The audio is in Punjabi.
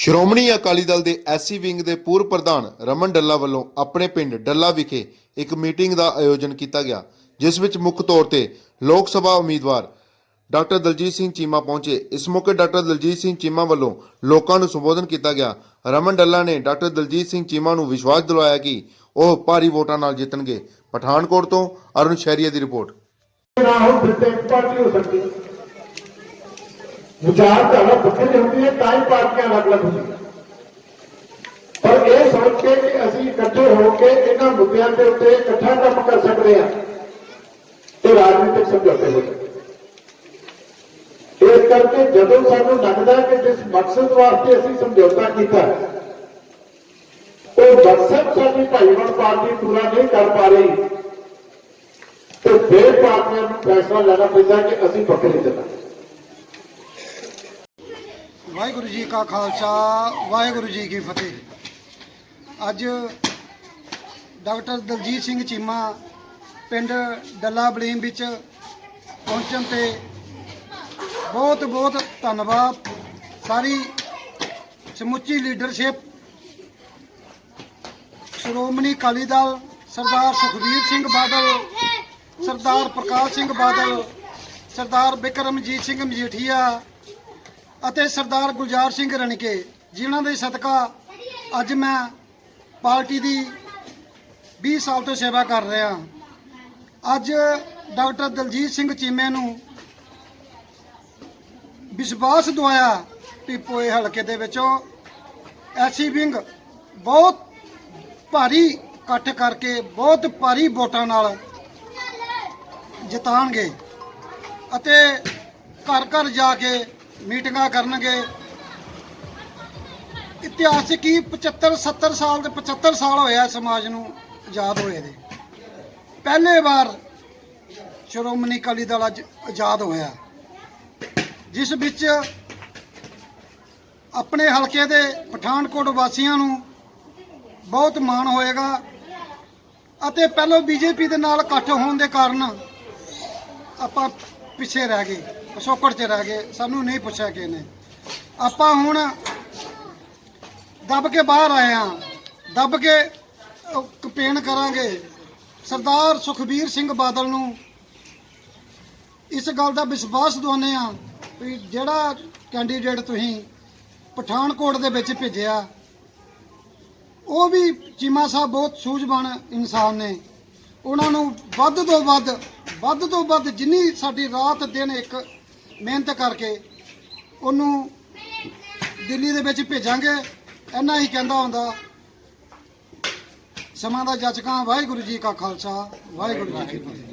ਸ਼੍ਰੋਮਣੀ ਅਕਾਲੀ ਦਲ ਦੇ ਐਸਸੀ ਵਿੰਗ ਦੇ ਪੂਰਵ ਪ੍ਰਧਾਨ ਰਮਨ ਡੱਲਾ ਵੱਲੋਂ ਆਪਣੇ ਪਿੰਡ ਡੱਲਾ ਵਿਖੇ ਇੱਕ ਮੀਟਿੰਗ ਦਾ ਆਯੋਜਨ ਕੀਤਾ ਗਿਆ, ਜਿਸ ਵਿੱਚ ਮੁੱਖ ਤੌਰ ਤੇ ਲੋਕ ਸਭਾ ਉਮੀਦਵਾਰ ਡਾਕਟਰ ਦਲਜੀਤ ਸਿੰਘ ਚੀਮਾ ਪਹੁੰਚੇ। ਇਸ ਮੌਕੇ ਡਾਕਟਰ ਦਲਜੀਤ ਸਿੰਘ ਚੀਮਾ ਵੱਲੋਂ ਲੋਕਾਂ ਨੂੰ ਸੰਬੋਧਨ ਕੀਤਾ ਗਿਆ। ਰਮਨ ਡੱਲਾ ਨੇ ਡਾਕਟਰ ਦਲਜੀਤ ਸਿੰਘ ਚੀਮਾ ਨੂੰ ਵਿਸ਼ਵਾਸ ਦਿਲਾਇਆ ਕਿ ਉਹ ਭਾਰੀ ਵੋਟਾਂ ਨਾਲ ਜਿੱਤਣਗੇ। ਪਠਾਨਕੋਟ ਤੋਂ ਅਰੁਣ ਸ਼ਹਿਰੀਆ ਦੀ ਰਿਪੋਰਟ। ਨਾ ਹੋ ਫਿਰ ਪਾਰਟੀ ਹੋ ਸਕਦੀ। ਵਿਚਾਰਧਾਰਾ ਵੱਖਰੀ ਹੁੰਦੀ ਹੈ, ਤਾਂ ਹੀ ਪਾਰਟੀਆਂ ਅਲੱਗ-ਅਲੱਗ ਹੁੰਦੀਆਂ। ਪਰ ਇਹ ਸੋਚ ਕੇ ਕਿ ਅਸੀਂ ਇਕੱਠੇ ਹੋ ਕੇ ਇਹਨਾਂ ਮੁੱਦਿਆਂ ਦੇ ਉੱਤੇ ਇਕੱਠਾ ਕੰਮ ਕਰ ਸਕਦੇ ਹਾਂ ਇਹ ਰਾਜਨੀਤਿਕ ਸਮਝੌਤੇ ਹੋ ਸਕਦੇ ਇਸ ਕਰਕੇ ਜਦੋਂ ਸਾਨੂੰ ਲੱਗਦਾ ਕਿ ਜਿਸ ਮਕਸਦ ਵਾਸਤੇ ਅਸੀਂ ਸਮਝੌਤਾ ਕੀਤਾ ਉਹ ਮਕਸਦ ਸਾਡੀ ਭਾਈਵਾਲ ਪਾਰਟੀ ਪੂਰਾ ਨਹੀਂ ਕਰ ਪਾ ਰਹੀ, ਤੇ ਫਿਰ ਪਾਰਟੀਆਂ ਨੂੰ ਫੈਸਲਾ ਲੈਣਾ ਪੈਂਦਾ ਕਿ ਅਸੀਂ ਵੱਖਰੇ ਚੱਲਾਂਗੇ। ਵਾਹਿਗੁਰੂ ਜੀ ਕਾ ਖਾਲਸਾ, ਵਾਹਿਗੁਰੂ ਜੀ ਕੀ ਫਤਿਹ। ਅੱਜ ਡਾਕਟਰ ਦਲਜੀਤ ਸਿੰਘ ਚੀਮਾ ਪਿੰਡ ਡੱਲਾ ਬਲੀਮ ਵਿੱਚ ਪਹੁੰਚਣ ਤੇ ਬਹੁਤ ਬਹੁਤ ਧੰਨਵਾਦ। ਸਾਰੀ ਸਮੁੱਚੀ ਲੀਡਰਸ਼ਿਪ ਸ਼੍ਰੋਮਣੀ ਅਕਾਲੀ ਦਲ ਸਰਦਾਰ ਸੁਖਬੀਰ ਸਿੰਘ ਬਾਦਲ, ਸਰਦਾਰ ਪ੍ਰਕਾਸ਼ ਸਿੰਘ ਬਾਦਲ, ਸਰਦਾਰ ਬਿਕਰਮਜੀਤ ਸਿੰਘ ਮਜੀਠੀਆ ਅਤੇ ਸਰਦਾਰ ਗੁਲਜ਼ਾਰ ਸਿੰਘ ਰਣਕੇ ਜਿਨ੍ਹਾਂ ਦੇ ਸਦਕਾ ਅੱਜ ਮੈਂ ਪਾਰਟੀ ਦੀ 20 ਸਾਲ ਤੋਂ ਸੇਵਾ ਕਰ ਰਿਹਾ ਅੱਜ ਡਾਕਟਰ ਦਲਜੀਤ ਸਿੰਘ ਚੀਮੇ ਨੂੰ ਵਿਸ਼ਵਾਸ ਦਵਾਇਆ ਕਿ ਪੋਏ ਹਲਕੇ ਦੇ ਵਿੱਚੋਂ ਐਸੀ ਵਿੰਗ ਬਹੁਤ ਭਾਰੀ ਇਕੱਠ ਕਰਕੇ ਬਹੁਤ ਭਾਰੀ ਵੋਟਾਂ ਨਾਲ ਜਿਤਾਣਗੇ ਅਤੇ ਘਰ ਘਰ ਜਾ ਕੇ ਮੀਟਿੰਗਾਂ ਕਰਨਗੇ। ਇਤਿਹਾਸਿਕ ਹੀ 75 70 ਸਾਲ ਦੇ 75 ਸਾਲ ਹੋਇਆ ਸਮਾਜ ਨੂੰ ਆਜ਼ਾਦ ਹੋਏ ਦੇ। ਪਹਿਲੇ ਵਾਰ ਸ਼੍ਰੋਮਣੀ ਅਕਾਲੀ ਦਲ ਅੱਜ ਆਜ਼ਾਦ ਹੋਇਆ। ਜਿਸ ਵਿੱਚ ਆਪਣੇ ਹਲਕੇ ਦੇ ਪਠਾਨਕੋਟ ਵਾਸੀਆਂ ਨੂੰ ਬਹੁਤ ਮਾਣ ਹੋਏਗਾ ਅਤੇ ਪਹਿਲਾਂ ਬੀਜੇਪੀ ਦੇ ਨਾਲ ਇਕੱਠ ਹੋਣ ਦੇ ਕਾਰਨ ਆਪਾਂ ਪਿੱਛੇ ਰਹਿ ਗਏ। ਪਿਛੋਕੜ 'ਚ ਰਹਿ ਗਏ, ਸਾਨੂੰ ਨਹੀਂ ਪੁੱਛਿਆ ਕਿਸੇ ਨੇ। ਆਪਾਂ ਹੁਣ ਦੱਬ ਕੇ ਬਾਹਰ ਆਏ ਆ ਦੱਬ ਕੇ ਕਪੇਨ ਕਰਾਂਗੇ। ਸਰਦਾਰ ਸੁਖਬੀਰ ਸਿੰਘ ਬਾਦਲ ਨੂੰ ਇਸ ਗੱਲ ਦਾ ਵਿਸ਼ਵਾਸ ਦਿਵਾਉਂਦੇ ਆ ਵੀ ਜਿਹੜਾ ਕੈਂਡੀਡੇਟ ਤੁਸੀਂ ਪਠਾਨਕੋਟ ਦੇ ਵਿੱਚ ਭੇਜਿਆ, ਉਹ ਵੀ ਚੀਮਾ ਸਾਹਿਬ ਬਹੁਤ ਸੂਝਵਾਨ ਇਨਸਾਨ ਨੇ। ਉਹਨਾਂ ਨੂੰ ਵੱਧ ਤੋਂ ਵੱਧ ਵੱਧ ਤੋਂ ਵੱਧ ਜਿੰਨੀ ਸਾਡੀ ਰਾਤ ਦਿਨ ਇੱਕ ਮਿਹਨਤ ਕਰਕੇ ਉਹਨੂੰ ਦਿੱਲੀ ਦੇ ਵਿੱਚ ਭੇਜਾਂਗੇ। ਇੰਨਾ ਹੀ ਕਹਿੰਦਾ ਹੁੰਦਾ। ਸਮਾਂ ਦਾ ਜੱਜਕਾਂ ਵਾਹਿਗੁਰੂ ਜੀ ਕਾ ਖਾਲਸਾ। ਵਾਹਿਗੁਰੂ ਜੀ ਕੀ ਫਤਿਹ।